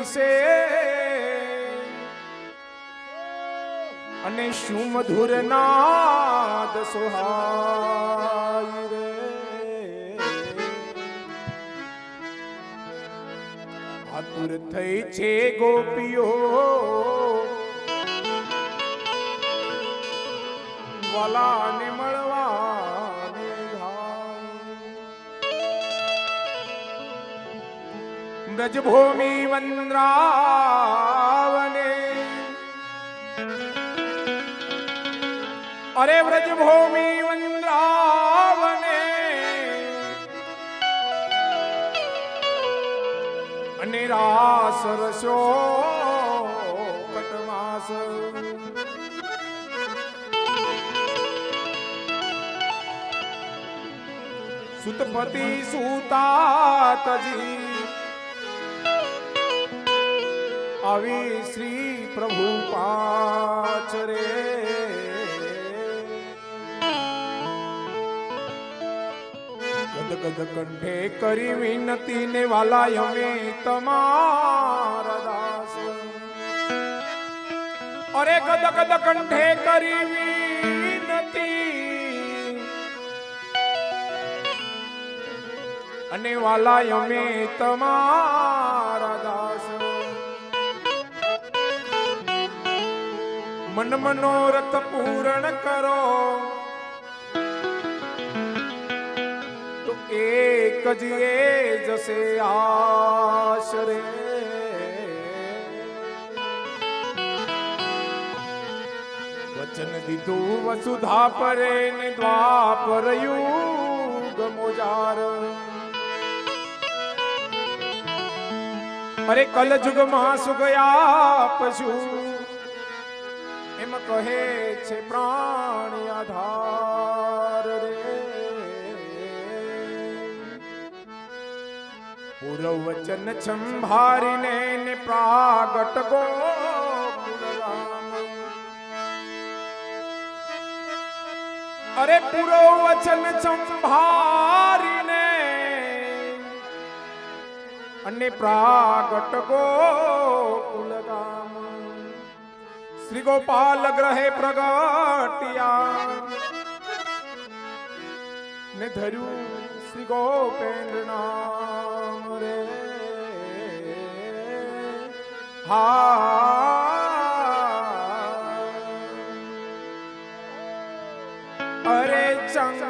વિશે અને શું મધુર નાદ સોહાય રે. આતુર થઈ છે ગોપીઓ. વાલાને ધાય બ્રજભૂમિ વંદ્રાવને અરે વ્રજભૂમિ વંદ્રાવને અને રાસ રસો કટમાસ સુતપતિ સુતાતજી આવી શ્રી પ્રભુ પાચરે ગદ ગદ કંઠે કરી વિનતી ને વાલા અમે તમારા દાસ. અરે ગદગદ ગદ કંઠે કરી વિનતી અને વાલા અમે તમારા મન મનોરથ પૂર્ણ કરો. તો એક જ એ જશે આશરે. વચન દીધું વસુધા પરે ને દ્વાપર યુગ મોજાર. અરે કલજુગમાં સુગયા પશુ એમ કહે છે પ્રાણ આધાર રે. પૂર્વ વચન સંભારીને ને પ્રાગટ ગો અરે પૂર્વ વચન સંભારીને અને પ્રાગટ ગો ગામ શ્રી ગોપાલ ગ્રહે પ્રગટ્યા. ને ધર્યું શ્રી ગોપેન્દ્ર નામ રે. હા. અરે ચંગા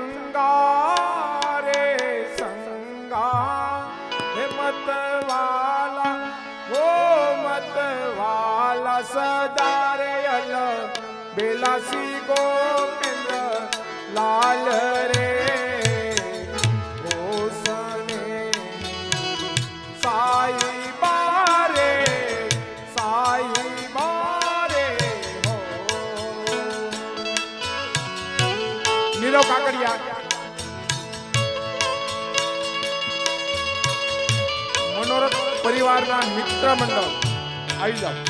કાકડિયા મનોરથ પરિવારના મિત્ર મંડળ આવી જાઓ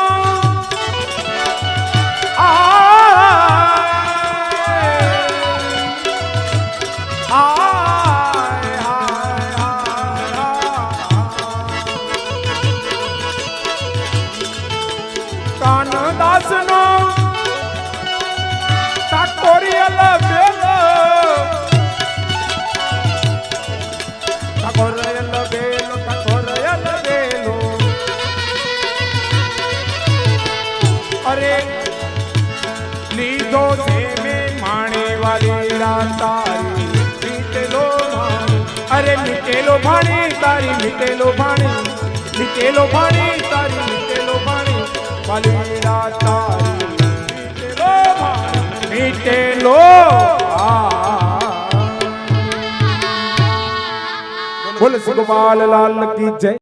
लाल लाल की जय